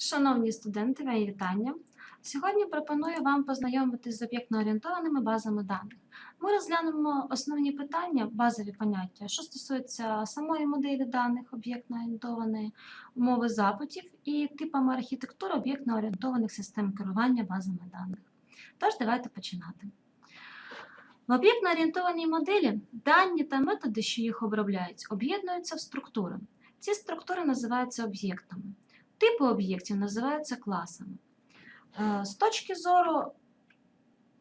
Шановні студенти, мої вітання. Сьогодні пропоную вам познайомитись з об'єктно-орієнтованими базами даних. Ми розглянемо основні питання, базові поняття, що стосуються самої моделі даних об'єктно-орієнтованої, мови запитів і типами архітектури об'єктно-орієнтованих систем керування базами даних. Тож, давайте починати. В об'єктно-орієнтованій моделі дані та методи, що їх обробляють, об'єднуються в структури. Ці структури називаються об'єктами. Типи об'єктів називаються класами. Е, З точки зору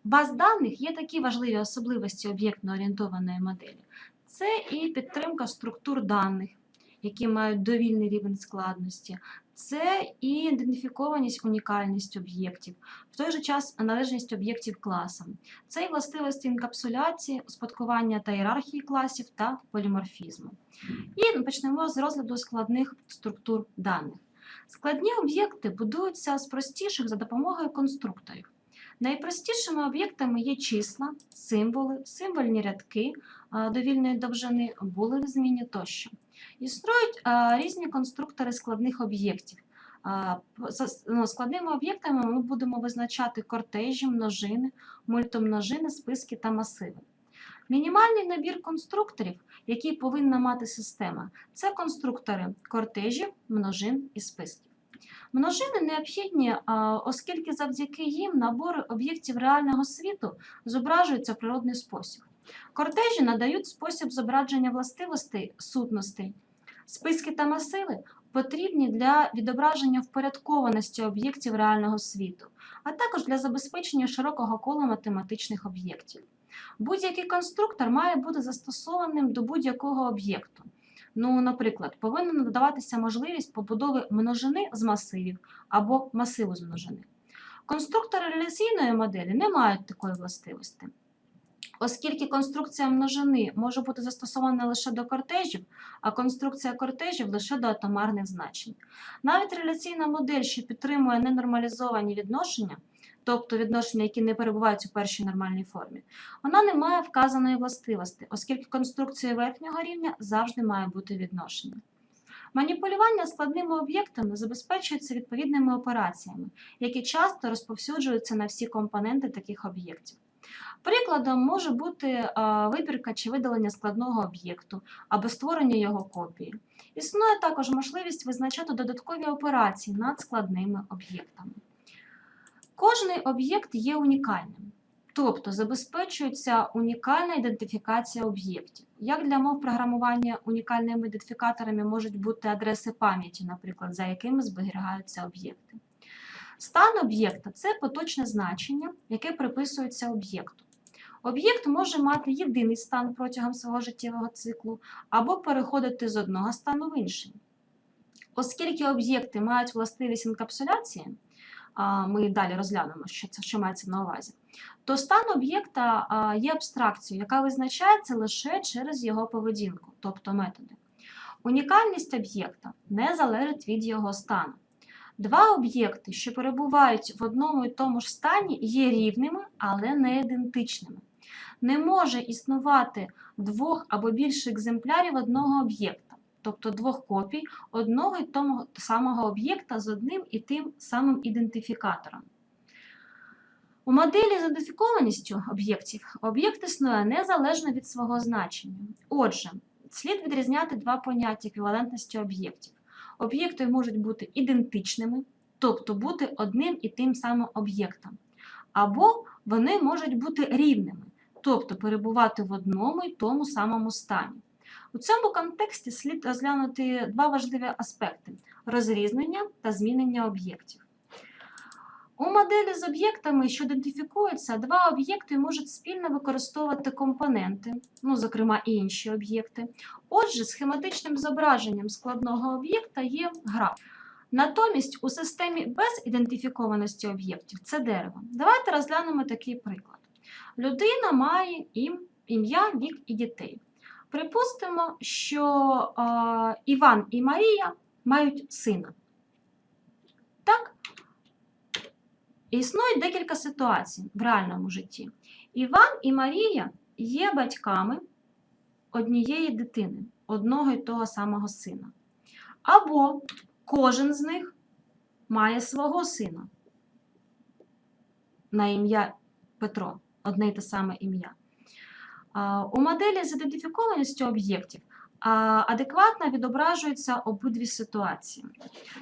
баз даних є такі важливі особливості об'єктно-орієнтованої моделі. Це і підтримка структур даних, які мають довільний рівень складності, це і ідентифікованість, унікальність об'єктів, в той же час належність об'єктів класам, це і властивості інкапсуляції, успадкування та ієрархії класів та поліморфізму. І почнемо з розгляду складних структур даних. Складні об'єкти будуються з простіших за допомогою конструкторів. Найпростішими об'єктами є числа, символи, символьні рядки довільної довжини, були в зміні тощо. Існують різні конструктори складних об'єктів. Ну, Складними об'єктами ми будемо визначати кортежі, множини, мультимножини, списки та масиви. Мінімальний набір конструкторів, який повинна мати система, це конструктори кортежів, множин і списків. Множини необхідні, оскільки завдяки їм набори об'єктів реального світу зображуються в природний спосіб. Кортежі надають спосіб зображення властивостей сутностей. Списки та масиви потрібні для відображення впорядкованості об'єктів реального світу, а також для забезпечення широкого кола математичних об'єктів. Будь-який конструктор має бути застосованим до будь-якого об'єкту. Ну, наприклад, повинна надаватися можливість побудови множини з масивів або масиву з множини. Конструктори реляційної моделі не мають такої властивості. Оскільки конструкція множини може бути застосована лише до кортежів, а конструкція кортежів лише до атомарних значень. Навіть реляційна модель, що підтримує ненормалізовані відношення, тобто відношення, які не перебувають у першій нормальній формі, вона не має вказаної властивості, оскільки конструкція верхнього рівня завжди має бути відношення. Маніпулювання складними об'єктами забезпечується відповідними операціями, які часто розповсюджуються на всі компоненти таких об'єктів. Прикладом може бути вибірка чи видалення складного об'єкту або створення його копії. Існує також можливість визначати додаткові операції над складними об'єктами. Кожний об'єкт є унікальним, тобто забезпечується унікальна ідентифікація об'єктів. Як для мов програмування унікальними ідентифікаторами можуть бути адреси пам'яті, наприклад, за якими зберігаються об'єкти. Стан об'єкта це поточне значення, яке приписується об'єкту. Об'єкт може мати єдиний стан протягом свого життєвого циклу або переходити з одного стану в інший. Оскільки об'єкти мають властивість інкапсуляції, ми далі розглянемо, що це що мається на увазі, то стан об'єкта є абстракцією, яка визначається лише через його поведінку, тобто методи. Унікальність об'єкта не залежить від його стану. Два об'єкти, що перебувають в одному і тому ж стані, є рівними, але не ідентичними. Не може існувати двох або більше екземплярів одного об'єкта, тобто двох копій одного і того самого об'єкта з одним і тим самим ідентифікатором. У моделі з ідентифікованістю об'єктів об'єкт існує незалежно від свого значення. Отже, слід відрізняти два поняття еквівалентності об'єктів. Об'єкти можуть бути ідентичними, тобто бути одним і тим самим об'єктом, або вони можуть бути рівними, тобто перебувати в одному і тому самому стані. У цьому контексті слід розглянути два важливі аспекти розрізнення та змінення об'єктів. У моделі з об'єктами, що ідентифікуються, два об'єкти можуть спільно використовувати компоненти, ну, зокрема інші об'єкти. Отже, схематичним зображенням складного об'єкта є граф. Натомість у системі без ідентифікованості об'єктів це дерево. Давайте розглянемо такий приклад. Людина має ім- ім'я, вік і дітей. Припустимо, що е, Іван і Марія мають сина. Так? Існує декілька ситуацій в реальному житті. Іван і Марія є батьками однієї дитини, одного і того самого сина. Або кожен з них має свого сина на ім'я Петро, одне й те саме ім'я. У моделі з ідентифікованістю об'єктів адекватно відображуються обидві ситуації.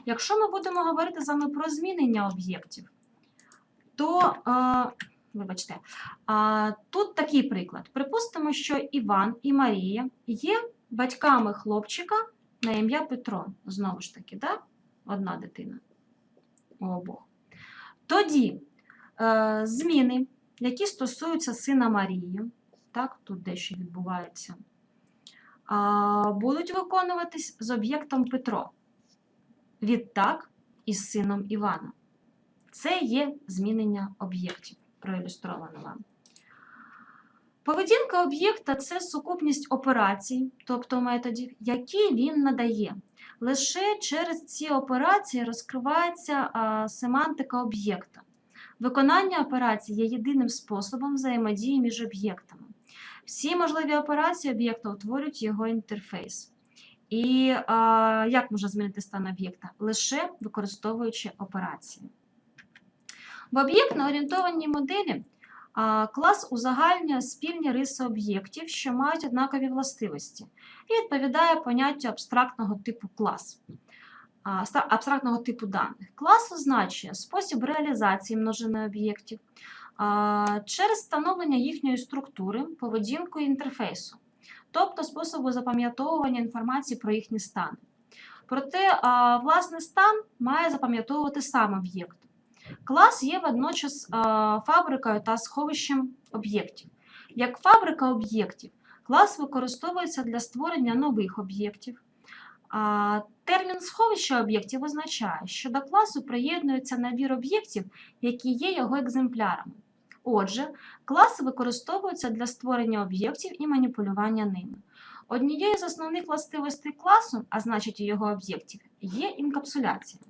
Якщо ми будемо говорити з вами про змінення об'єктів, то, вибачте, тут такий приклад. Припустимо, що Іван і Марія є батьками хлопчика на ім'я Петро. Знову ж таки, да? одна дитина у обох. Тоді е, зміни, які стосуються сина Марії, так, тут дещо відбувається, а, будуть виконуватись з об'єктом Петро. Відтак із сином Івана. Це є змінення об'єктів, проілюстровано вам. Поведінка об'єкта це сукупність операцій, тобто методів, які він надає. Лише через ці операції розкривається а, семантика об'єкта. Виконання операцій є єдиним способом взаємодії між об'єктами. Всі можливі операції об'єкта утворюють його інтерфейс. І а, як можна змінити стан об'єкта? Лише використовуючи операції. В об'єктно-орієнтованій моделі а, клас узагальнює спільні риси об'єктів, що мають однакові властивості, і відповідає поняттю абстрактного типу клас, абстрактного типу даних. Клас означує спосіб реалізації множини об'єктів через встановлення їхньої структури, поведінку інтерфейсу, тобто способу запам'ятовування інформації про їхні стани. Проте власний стан має запам'ятовувати сам об'єкт. Клас є водночас фабрикою та сховищем об'єктів. Як фабрика об'єктів, клас використовується для створення нових об'єктів. Термін сховища об'єктів означає, що до класу приєднується набір об'єктів, які є його екземплярами. Отже, класи використовуються для створення об'єктів і маніпулювання ними. Однією з основних властивостей класу, а значить і його об'єктів, є інкапсуляція.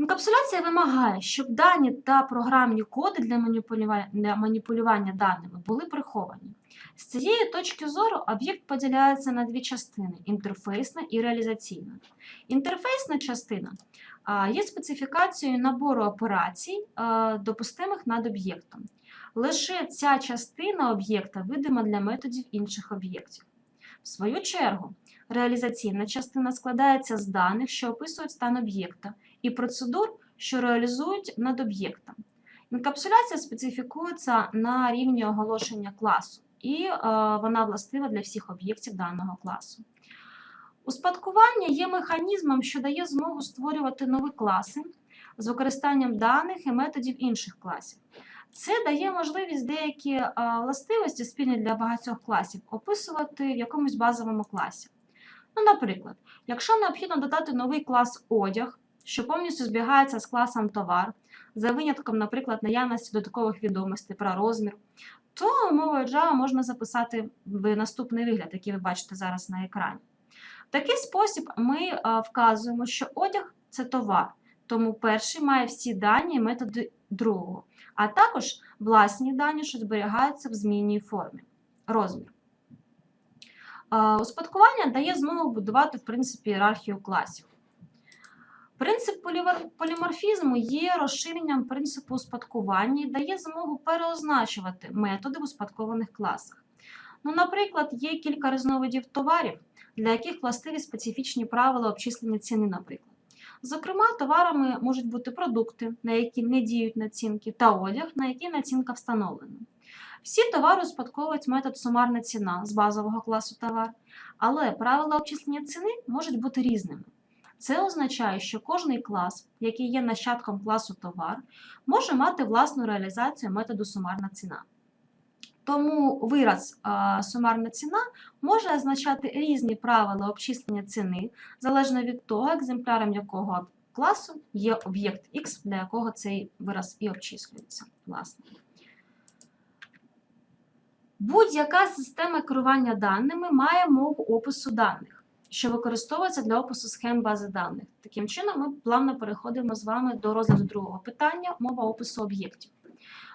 Інкапсуляція вимагає, щоб дані та програмні коди для маніпулювання, даними були приховані. З цієї точки зору об'єкт поділяється на дві частини інтерфейсна і реалізаційна. Інтерфейсна частина є специфікацією набору операцій, допустимих над об'єктом. Лише ця частина об'єкта видима для методів інших об'єктів. В свою чергу, реалізаційна частина складається з даних, що описують стан об'єкта, і процедур, що реалізують над об'єктом. Інкапсуляція специфікується на рівні оголошення класу, і е, вона властива для всіх об'єктів даного класу. Успадкування є механізмом, що дає змогу створювати нові класи з використанням даних і методів інших класів. Це дає можливість деякі е, властивості, спільні для багатьох класів, описувати в якомусь базовому класі. Ну, наприклад, якщо необхідно додати новий клас одяг, що повністю збігається з класом товар, за винятком, наприклад, наявності додаткових відомостей про розмір, то мовою Java можна записати в наступний вигляд, який ви бачите зараз на екрані. В такий спосіб ми е, вказуємо, що одяг це товар, тому перший має всі дані і методи другого, а також власні дані, що зберігаються в змінній формі. Розмір. Е, Успадкування дає змогу будувати в принципі ієрархію класів. Принцип поліморфізму є розширенням принципу успадкування і дає змогу переозначувати методи в успадкованих класах. Ну, наприклад, є кілька різновидів товарів, для яких властиві специфічні правила обчислення ціни, наприклад. Зокрема, товарами можуть бути продукти, на які не діють націнки, та одяг, на який націнка встановлена. Всі товари успадковують метод сумарна ціна з базового класу товар, але правила обчислення ціни можуть бути різними. Це означає, що кожний клас, який є нащадком класу товар, може мати власну реалізацію методу сумарна ціна. Тому вираз сумарна ціна може означати різні правила обчислення ціни, залежно від того, екземпляром якого класу є об'єкт X, для якого цей вираз і обчислюється. Власне. Будь-яка система керування даними має мову опису даних, що використовується для опису схем бази даних. Таким чином, ми плавно переходимо з вами до розгляду другого питання мова опису об'єктів.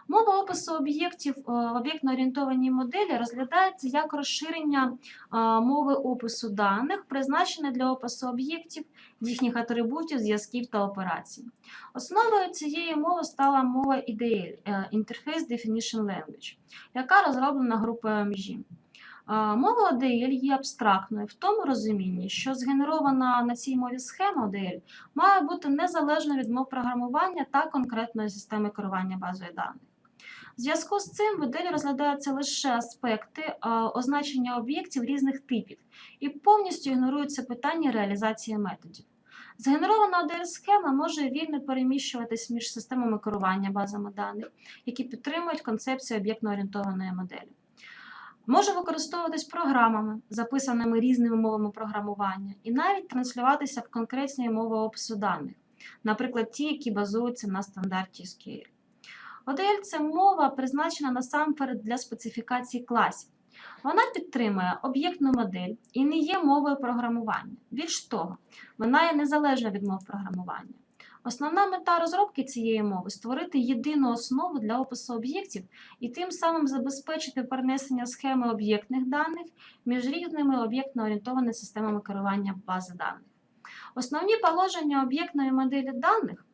Мова опису об'єктів е, в об'єктно-орієнтованій моделі розглядається як розширення е, мови опису даних, призначене для опису об'єктів, їхніх атрибутів, зв'язків та операцій. Основою цієї мови стала мова IDL е, Interface Definition Language, яка розроблена групою OMG. Мова ODL є абстрактною в тому розумінні, що згенерована на цій мові схема ODL має бути незалежно від мов програмування та конкретної системи керування базою даних. В зв'язку з цим в моделі розглядаються лише аспекти означення об'єктів різних типів і повністю ігноруються питання реалізації методів. Згенерована ODL-схема може вільно переміщуватись між системами керування базами даних, які підтримують концепцію об'єктно-орієнтованої моделі. Може використовуватись програмами, записаними різними мовами програмування, і навіть транслюватися в конкретні мови опису даних, наприклад, ті, які базуються на стандарті SQL. ODL – це мова, призначена насамперед для специфікації класів. Вона підтримує об'єктну модель і не є мовою програмування. Більш того, вона є незалежна від мов програмування. Основна мета розробки цієї мови створити єдину основу для опису об'єктів і тим самим забезпечити перенесення схеми об'єктних даних між різними об'єктно-орієнтованими системами керування бази даних. Основні положення об'єктної моделі даних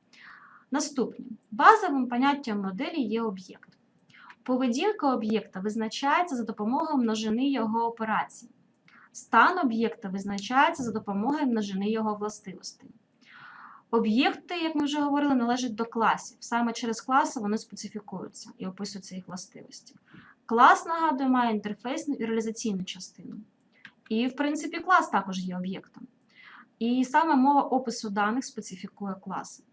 наступні. Базовим поняттям моделі є об'єкт. Поведінка об'єкта визначається за допомогою множини його операцій. Стан об'єкта визначається за допомогою множини його властивостей. Об'єкти, як ми вже говорили, належать до класів. Саме через класи вони специфікуються і описуються їх властивості. Клас, нагадую, має інтерфейсну і реалізаційну частину. І, в принципі, клас також є об'єктом. І саме мова опису даних специфікує класи.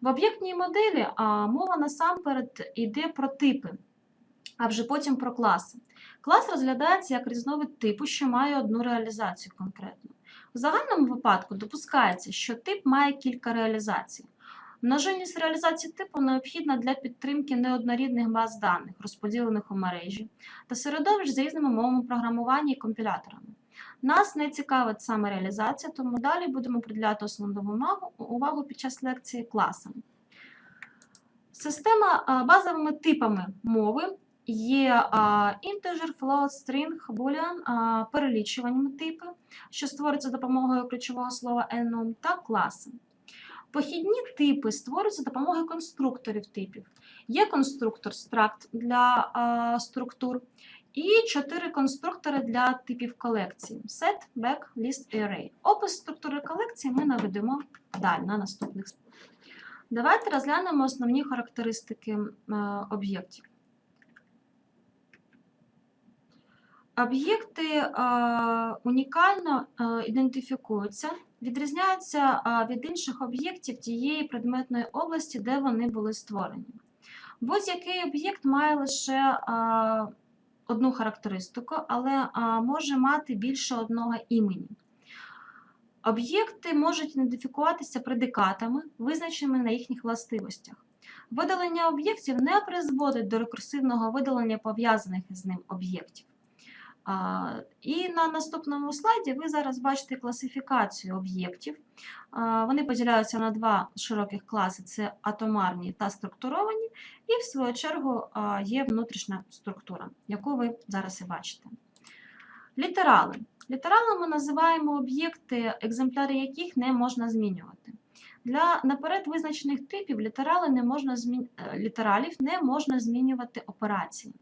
В об'єктній моделі а, мова насамперед йде про типи, а вже потім про класи. Клас розглядається як різновид типу, що має одну реалізацію конкретну. В загальному випадку допускається, що тип має кілька реалізацій. Множинність реалізації типу необхідна для підтримки неоднорідних баз даних, розподілених у мережі, та середовищ з різними мовами програмування і компіляторами. Нас не цікавить саме реалізація, тому далі будемо приділяти основну увагу, під час лекції класам. Система базовими типами мови є integer, float, string, boolean, а, типи, що створюються за допомогою ключового слова enum, та класи. Похідні типи створюються допомогою конструкторів типів. Є конструктор struct для а, структур, і чотири конструктори для типів колекції: set, back, list і array. Опис структури колекції ми наведемо далі на наступних. Давайте розглянемо основні характеристики е, об'єктів. Об'єкти е, унікально е, ідентифікуються, відрізняються е, від інших об'єктів тієї предметної області, де вони були створені. Будь-який об'єкт має лише одну характеристику, але може мати більше одного імені. Об'єкти можуть ідентифікуватися предикатами, визначеними на їхніх властивостях. Видалення об'єктів не призводить до рекурсивного видалення пов'язаних із ним об'єктів. І на наступному слайді ви зараз бачите класифікацію об'єктів. Вони поділяються на два широких класи: це атомарні та структуровані, і в свою чергу є внутрішня структура, яку ви зараз і бачите. Літерали. Літералами називаємо об'єкти, екземпляри яких не можна змінювати. Для наперед визначених типів літералів не можна змінювати операції.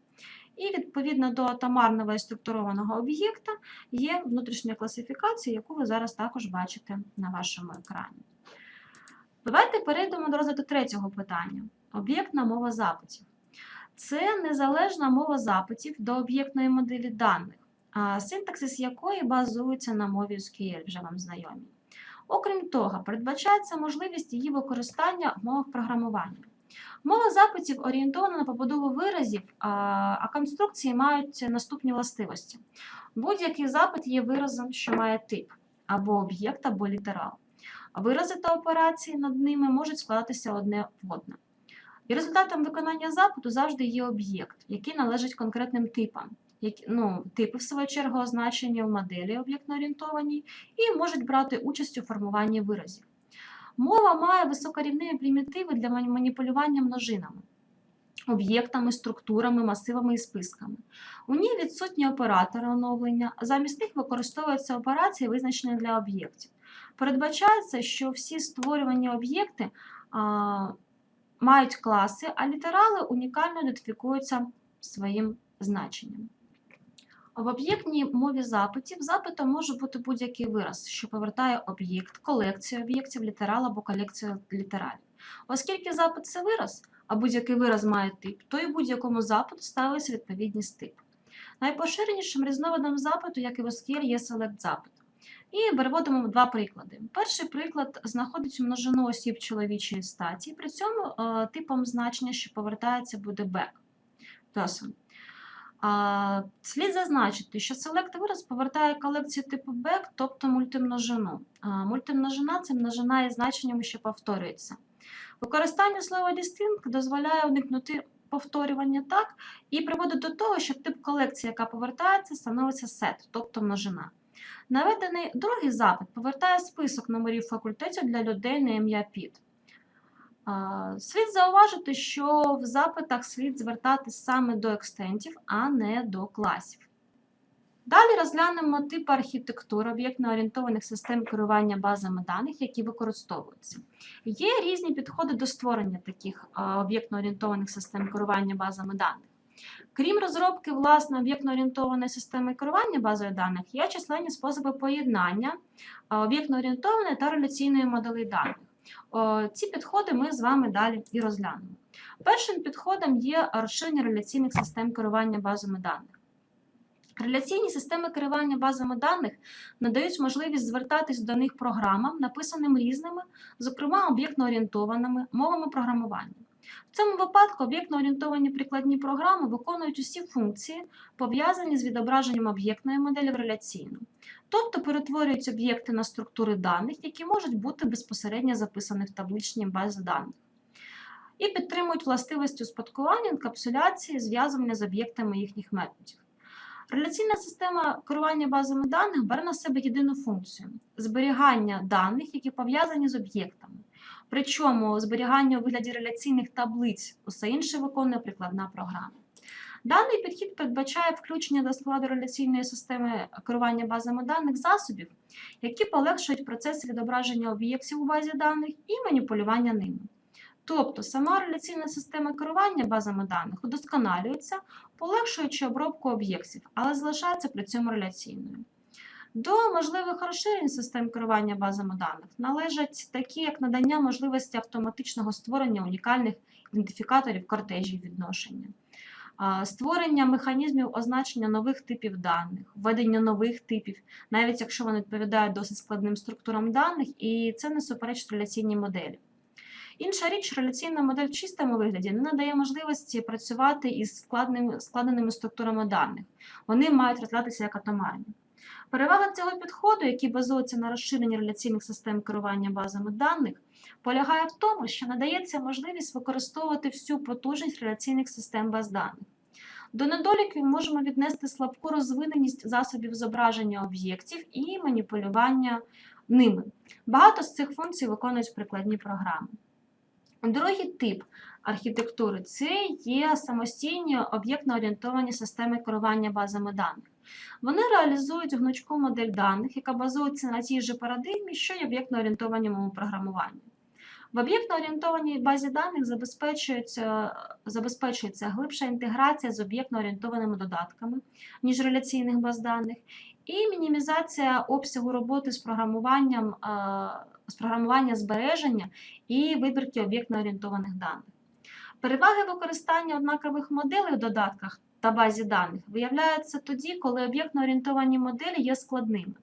І відповідно до атомарного і структурованого об'єкта є внутрішня класифікація, яку ви зараз також бачите на вашому екрані. Давайте перейдемо до розгляду третього питання: об'єктна мова запитів. Це незалежна мова запитів до об'єктної моделі даних, синтаксис якої базується на мові SQL, вже вам знайомі. Окрім того, передбачається можливість її використання в мовах програмування. Мова запитів орієнтована на побудову виразів, а, конструкції мають наступні властивості. Будь-який запит є виразом, що має тип або об'єкт, або літерал. Вирази та операції над ними можуть складатися одне в одне. І результатом виконання запиту завжди є об'єкт, який належить конкретним типам. Які, ну, типи, в свою чергу, означені в моделі об'єктно-орієнтованій і можуть брати участь у формуванні виразів. Мова має високорівневі примітиви для маніпулювання множинами. об'єктами, структурами, масивами і списками. У ній відсутні оператори оновлення, замість них використовуються операції, визначені для об'єктів. Передбачається, що всі створювані об'єкти а, мають класи, а літерали унікально ідентифікуються своїм значенням. В об'єктній мові запитів запитом може бути будь-який вираз, що повертає об'єкт, колекцію об'єктів, літерал або колекцію літералів. Оскільки запит це вираз, а будь-який вираз має тип, то і будь-якому запиту ставиться відповідність типу. Найпоширенішим різновидом запиту, як і в SQL, є select запит. І переводимо два приклади. Перший приклад знаходить множину осіб чоловічої статі, при цьому е, типом значення, що повертається, буде back слід зазначити, що select вираз повертає колекцію типу back, тобто мультимножину. Мультимножина це множина із значеннями, що повторюється. Використання слова distinct дозволяє уникнути повторювання так і приводить до того, що тип колекції, яка повертається, становиться set, тобто множина. Наведений другий запит повертає список номерів факультетів для людей на ім'я Піт. Слід зауважити, що в запитах слід звертатись саме до екстентів, а не до класів. Далі розглянемо типи архітектури об'єктно-орієнтованих систем керування базами даних, які використовуються. Є різні підходи до створення таких об'єктно-орієнтованих систем керування базами даних. Крім розробки власне об'єктно-орієнтованої системи керування базою даних, є численні способи поєднання об'єктно-орієнтованої та реляційної моделей даних. О, Ці підходи ми з вами далі і розглянемо. Першим підходом є розширення реляційних систем керування базами даних. Реляційні системи керування базами даних надають можливість звертатись до них програмам, написаним різними, зокрема об'єктно-орієнтованими мовами програмування. В цьому випадку об'єктно-орієнтовані прикладні програми виконують усі функції, пов'язані з відображенням об'єктної моделі в реляційну, тобто перетворюють об'єкти на структури даних, які можуть бути безпосередньо записані в табличній базі даних, і підтримують властивості успадкування, інкапсуляції, зв'язування з об'єктами їхніх методів. Реляційна система керування базами даних бере на себе єдину функцію зберігання даних, які пов'язані з об'єктами. Причому зберігання у вигляді реляційних таблиць, усе інше виконує прикладна програма. Даний підхід передбачає включення до складу реляційної системи керування базами даних засобів, які полегшують процес відображення об'єктів у базі даних і маніпулювання ними. Тобто сама реляційна система керування базами даних удосконалюється, полегшуючи обробку об'єктів, але залишається при цьому реляційною. До можливих розширень систем керування базами даних належать такі, як надання можливості автоматичного створення унікальних ідентифікаторів кортежів відношення, створення механізмів означення нових типів даних, введення нових типів, навіть якщо вони відповідають досить складним структурам даних, і це не суперечить реляційній моделі. Інша річ, реляційна модель в чистому вигляді не надає можливості працювати із складними, складеними структурами даних. Вони мають розглядатися як атомарні. Перевага цього підходу, який базується на розширенні реляційних систем керування базами даних, полягає в тому, що надається можливість використовувати всю потужність реляційних систем баз даних. До недоліків можемо віднести слабку розвиненість засобів зображення об'єктів і маніпулювання ними. Багато з цих функцій виконують прикладні програми. Другий тип архітектури це є самостійні об'єктно-орієнтовані системи керування базами даних. Вони реалізують гнучку модель даних, яка базується на тій же парадигмі, що й об'єктно-орієнтовані мови програмування. В об'єктно-орієнтованій базі даних забезпечується, забезпечується глибша інтеграція з об'єктно-орієнтованими додатками, ніж реляційних баз даних, і мінімізація обсягу роботи з програмуванням, з програмування збереження і вибірки об'єктно-орієнтованих даних. Переваги використання однакових моделей в додатках та базі даних виявляються тоді, коли об'єктно-орієнтовані моделі є складними.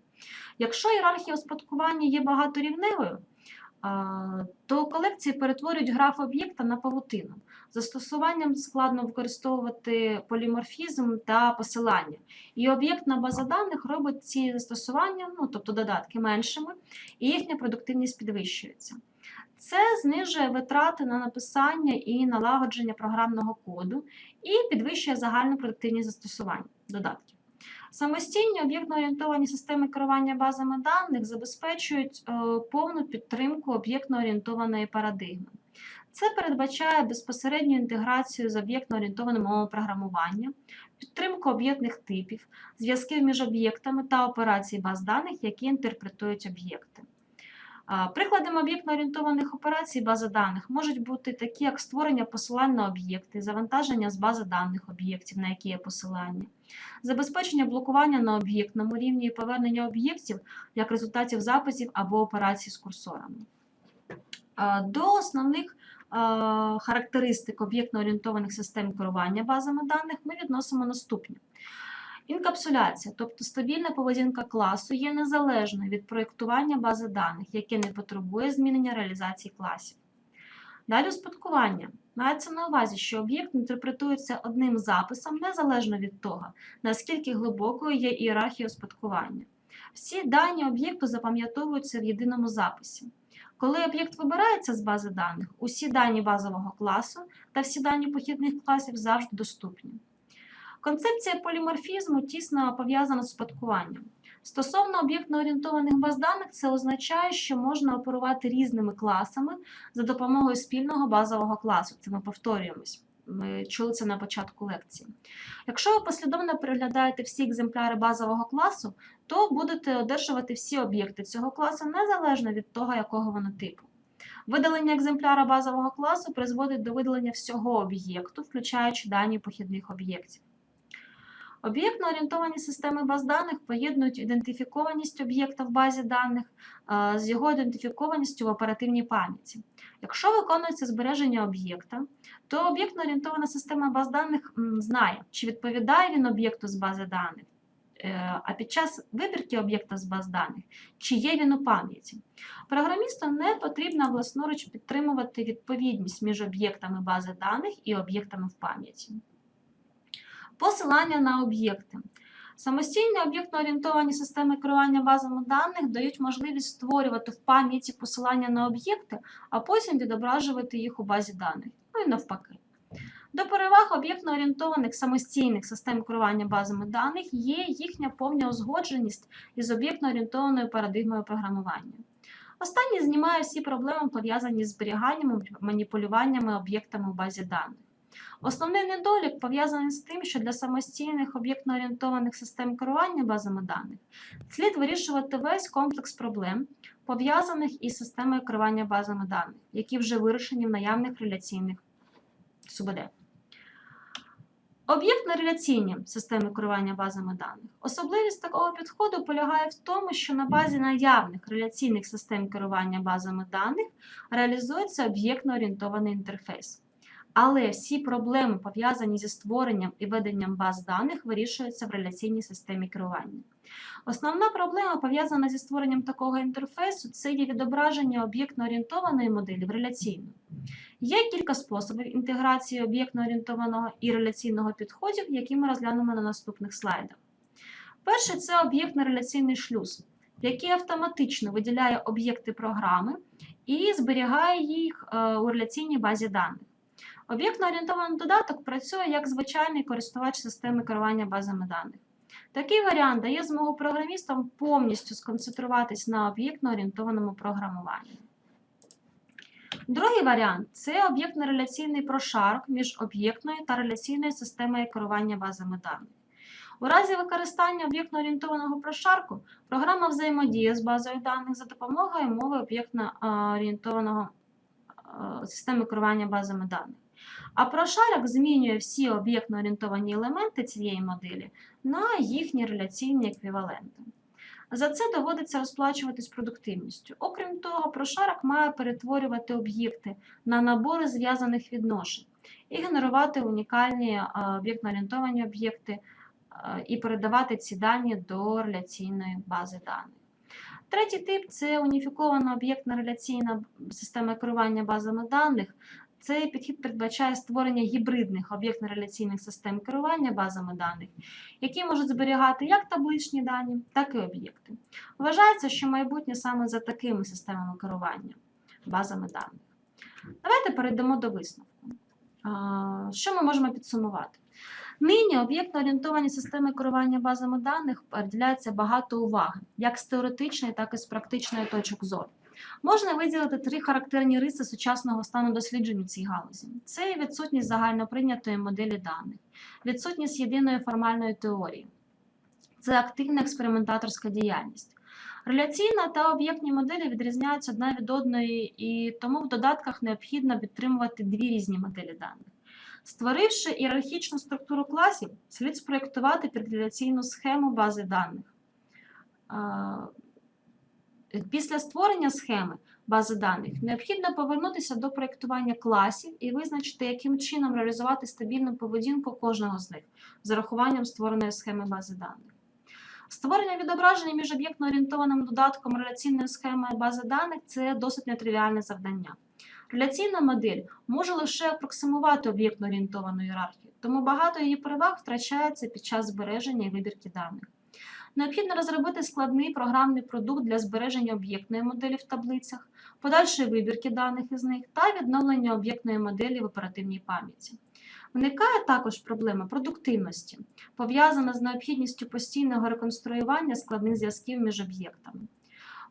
Якщо ієрархія успадкування є багаторівневою, то колекції перетворюють граф об'єкта на павутину. Застосуванням складно використовувати поліморфізм та посилання. І об'єктна база даних робить ці застосування, ну тобто додатки меншими, і їхня продуктивність підвищується. Це знижує витрати на написання і налагодження програмного коду і підвищує загальну продуктивність застосувань додатків. Самостійні об'єктно-орієнтовані системи керування базами даних забезпечують е, повну підтримку об'єктно-орієнтованої парадигми. Це передбачає безпосередню інтеграцію з об'єктно-орієнтованим мовами програмування, підтримку об'єктних типів, зв'язків між об'єктами та операцій баз даних, які інтерпретують об'єкти. Прикладами об'єктно-орієнтованих операцій бази даних можуть бути такі, як створення посилань на об'єкти, завантаження з бази даних об'єктів, на які є посилання, забезпечення блокування на об'єктному рівні і повернення об'єктів як результатів записів або операцій з курсорами. До основних характеристик об'єктно-орієнтованих систем керування базами даних ми відносимо наступні. Інкапсуляція, тобто стабільна поведінка класу, є незалежною від проєктування бази даних, яке не потребує змінення реалізації класів. Далі успадкування. Мається на увазі, що об'єкт інтерпретується одним записом незалежно від того, наскільки глибокою є ієрархія успадкування. Всі дані об'єкту запам'ятовуються в єдиному записі. Коли об'єкт вибирається з бази даних, усі дані базового класу та всі дані похідних класів завжди доступні. Концепція поліморфізму тісно пов'язана з спадкуванням. Стосовно об'єктно-орієнтованих баз даних, це означає, що можна оперувати різними класами за допомогою спільного базового класу. Це ми повторюємось. Ми чули це на початку лекції. Якщо ви послідовно переглядаєте всі екземпляри базового класу, то будете одержувати всі об'єкти цього класу незалежно від того, якого вони типу. Видалення екземпляра базового класу призводить до видалення всього об'єкту, включаючи дані похідних об'єктів. Об'єктно-орієнтовані системи баз даних поєднують ідентифікованість об'єкта в базі даних з його ідентифікованістю в оперативній пам'яті. Якщо виконується збереження об'єкта, то об'єктно-орієнтована система баз даних знає, чи відповідає він об'єкту з бази даних, е, а під час вибірки об'єкта з баз даних, чи є він у пам'яті. Програмісту не потрібно власноруч підтримувати відповідність між об'єктами бази даних і об'єктами в пам'яті. Посилання на об'єкти. Самостійні об'єктно-орієнтовані системи керування базами даних дають можливість створювати в пам'яті посилання на об'єкти, а потім відображувати їх у базі даних. Ну і навпаки. До переваг об'єктно-орієнтованих самостійних систем керування базами даних є їхня повна узгодженість із об'єктно-орієнтованою парадигмою програмування. Останній знімає всі проблеми, пов'язані з зберіганням маніпулюваннями об'єктами в базі даних. Основний недолік пов'язаний з тим, що для самостійних об'єктно-орієнтованих систем керування базами даних слід вирішувати весь комплекс проблем, пов'язаних із системою керування базами даних, які вже вирішені в наявних реляційних СУБД. Об'єктно-реляційні системи керування базами даних. Особливість такого підходу полягає в тому, що на базі наявних реляційних систем керування базами даних реалізується об'єктно-орієнтований інтерфейс. Але всі проблеми, пов'язані зі створенням і веденням баз даних, вирішуються в реляційній системі керування. Основна проблема, пов'язана зі створенням такого інтерфейсу, це є відображення об'єктно-орієнтованої моделі в реляційну. Є кілька способів інтеграції об'єктно-орієнтованого і реляційного підходів, які ми розглянемо на наступних слайдах. Перший це об'єктно-реляційний шлюз, який автоматично виділяє об'єкти програми і зберігає їх е, у реляційній базі даних. Об'єктно-орієнтований додаток працює як звичайний користувач системи керування базами даних. Такий варіант дає змогу програмістам повністю сконцентруватись на об'єктно-орієнтованому програмуванні. Другий варіант це об'єктно-реляційний прошарок між об'єктною та реляційною системою керування базами даних. У разі використання об'єктно-орієнтованого прошарку програма взаємодіє з базою даних за допомогою мови об'єктно-орієнтованого системи керування базами даних. А прошарок змінює всі об'єктно-орієнтовані елементи цієї моделі на їхні реляційні еквіваленти. За це доводиться розплачуватись продуктивністю. Окрім того, прошарок має перетворювати об'єкти на набори зв'язаних відношень і генерувати унікальні е, об'єктно-орієнтовані об'єкти е, і передавати ці дані до реляційної бази даних. Третій тип це уніфікована об'єктна реляційна система керування базами даних. Цей підхід передбачає створення гібридних об'єктно-реляційних систем керування базами даних, які можуть зберігати як табличні дані, так і об'єкти. Вважається, що майбутнє саме за такими системами керування базами даних. Давайте перейдемо до висновку. Що ми можемо підсумувати? Нині об'єктно-орієнтовані системи керування базами даних приділяється багато уваги, як з теоретичної, так і з практичної точок зору. Можна виділити три характерні риси сучасного стану досліджень у цій галузі: це відсутність загальноприйнятої моделі даних, відсутність єдиної формальної теорії, це активна експериментаторська діяльність. Реляційна та об'єктні моделі відрізняються одна від одної, і тому в додатках необхідно підтримувати дві різні моделі даних. Створивши ієрархічну структуру класів, слід спроєктувати підреляційну схему бази даних. Після створення схеми бази даних необхідно повернутися до проєктування класів і визначити, яким чином реалізувати стабільну поведінку кожного з них з урахуванням створеної схеми бази даних. Створення відображення між об'єктно орієнтованим додатком реляційної схеми бази даних це досить нетривіальне завдання. Реляційна модель може лише апроксимувати об'єктно орієнтовану ієрархію, тому багато її переваг втрачається під час збереження і вибірки даних. Необхідно розробити складний програмний продукт для збереження об'єктної моделі в таблицях, подальшої вибірки даних із них та відновлення об'єктної моделі в оперативній пам'яті. Виникає також проблема продуктивності, пов'язана з необхідністю постійного реконструювання складних зв'язків між об'єктами.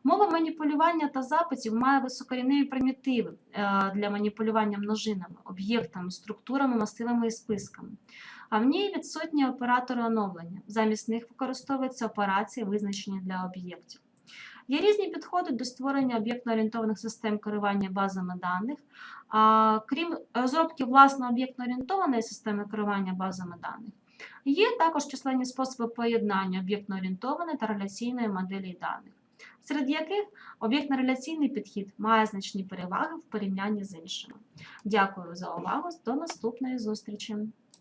Мова маніпулювання та запитів має високорівневі примітиви е, для маніпулювання множинами, об'єктами, структурами, масивами і списками. А в ній відсутні оператори оновлення. Замість них використовуються операції, визначені для об'єктів. Є різні підходи до створення об'єктно-орієнтованих систем керування базами даних. А, крім розробки власне об'єктно-орієнтованої системи керування базами даних, є також численні способи поєднання об'єктно-орієнтованої та реляційної моделі даних, серед яких об'єктно-реляційний підхід має значні переваги в порівнянні з іншими. Дякую за увагу. До наступної зустрічі!